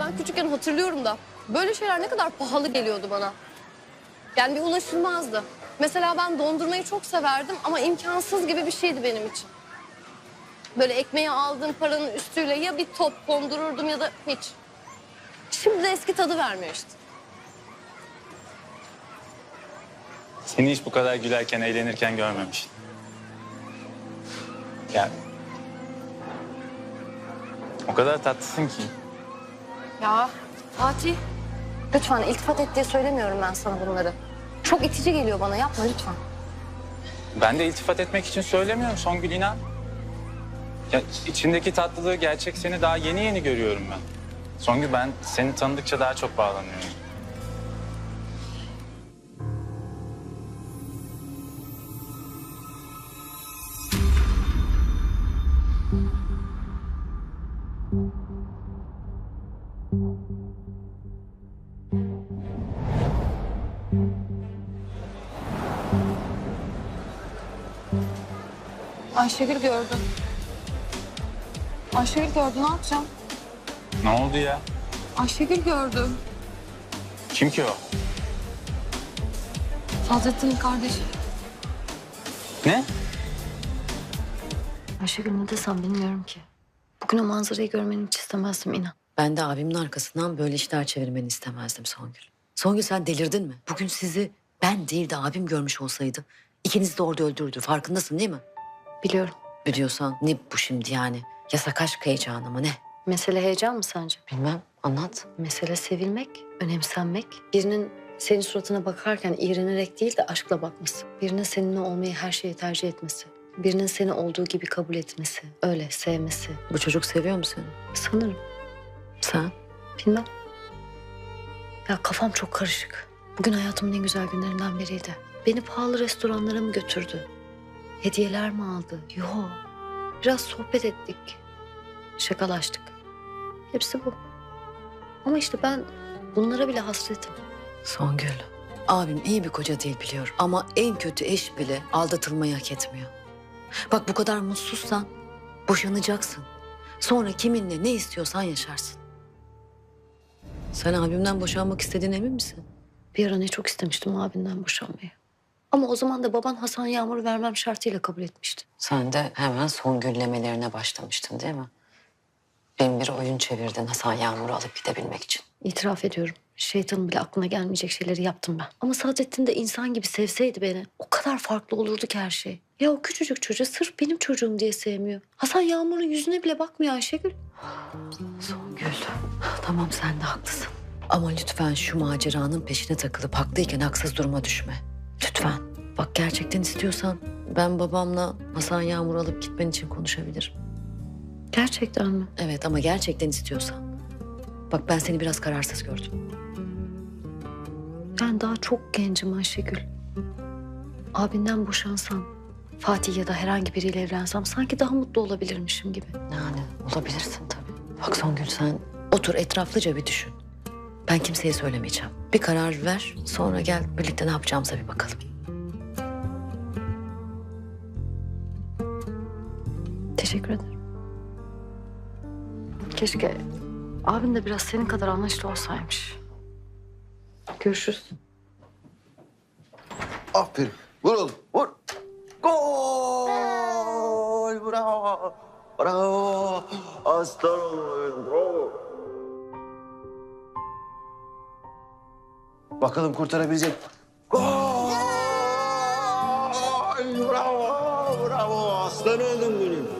Ben küçükken hatırlıyorum da böyle şeyler ne kadar pahalı geliyordu bana. Yani bir ulaşılmazdı. Mesela ben dondurmayı çok severdim ama imkansız gibi bir şeydi benim için. Böyle ekmeği aldığım paranın üstüyle ya bir top kondururdum ya da hiç. Şimdi de eski tadı vermiyor işte. Seni hiç bu kadar gülerken, eğlenirken görmemiştim. Yani... O kadar tatlısın ki. Ya Fatih. Lütfen iltifat et diye söylemiyorum ben sana bunları. Çok itici geliyor bana yapma lütfen. Ben de iltifat etmek için söylemiyorum Songül inan. Ya içindeki tatlılığı, gerçek seni daha yeni yeni görüyorum ben. Songül ben seni tanıdıkça daha çok bağlanıyorum. Ayşegül gördü. Ayşegül gördü ne yapacağım? Ne oldu ya? Ayşegül gördü. Kim ki o? Hazrettin'in kardeşi. Ne? Ayşegül ne desem bilmiyorum ki. Bugün o manzarayı görmeni hiç istemezdim inan. Ben de abimin arkasından böyle işler çevirmeni istemezdim Songül. Songül sen delirdin mi? Bugün sizi ben değil de abim görmüş olsaydı ikinizi de orada öldürdü. Farkındasın değil mi? Biliyorum. Biliyorsan ne bu şimdi yani? Yasak aşk heyecanı mı ne? Mesele heyecan mı sence? Bilmem anlat. Mesele sevilmek, önemsenmek. Birinin senin suratına bakarken iğrenerek değil de aşkla bakması. Birinin seninle olmayı her şeye tercih etmesi. Birinin seni olduğu gibi kabul etmesi. Öyle sevmesi. Bu çocuk seviyor mu seni? Sanırım. Sen? Bilmem. Ya kafam çok karışık. Bugün hayatımın en güzel günlerinden biriydi. Beni pahalı restoranlara mı götürdü? Hediyeler mi aldı? Yo. Biraz sohbet ettik. Şakalaştık. Hepsi bu. Ama işte ben bunlara bile hasretim. Songül. Abim iyi bir koca değil biliyorum. Ama en kötü eş bile aldatılmayı hak etmiyor. Bak bu kadar mutsuzsan boşanacaksın. Sonra kiminle ne istiyorsan yaşarsın. Sen abimden boşanmak istediğine emin misin? Bir ara ne çok istemiştim abinden boşanmayı. Ama o zaman da baban Hasan Yağmur vermem şartıyla kabul etmişti. Sen de hemen son güllemelerine başlamıştın değil mi? Bin bir oyun çevirdin Hasan Yağmur'u alıp gidebilmek için. İtiraf ediyorum. Şeytanın bile aklına gelmeyecek şeyleri yaptım ben. Ama Saadettin de insan gibi sevseydi beni o kadar farklı olurdu ki her şey. Ya o küçücük çocuğu sırf benim çocuğum diye sevmiyor. Hasan Yağmur'un yüzüne bile bakmıyor Ayşegül. Songül, tamam sen de haklısın. Ama lütfen şu maceranın peşine takılıp haklıyken haksız duruma düşme. Lütfen. Bak gerçekten istiyorsan ben babamla Hasan Yağmur alıp gitmen için konuşabilirim. Gerçekten mi? Evet ama gerçekten istiyorsan. Bak ben seni biraz kararsız gördüm. Ben daha çok gencim Ayşegül. Abinden boşansam, Fatih ya da herhangi biriyle evlensem sanki daha mutlu olabilirmişim gibi. Yani olabilirsin tabii. Bak Songül sen otur etraflıca bir düşün. Ben kimseye söylemeyeceğim. Bir karar ver sonra gel birlikte ne yapacağımıza bir bakalım. Teşekkür ederim. Keşke abim de biraz senin kadar anlayışlı olsaymış. Görüşürüz. Aferin. Vur oğlum. Vur. Gol. Bravo. Bravo. Aslan oğlum. Bravo. Bakalım kurtarabilecek. Gol. Bravo. Bravo. Aslan oğlum benim.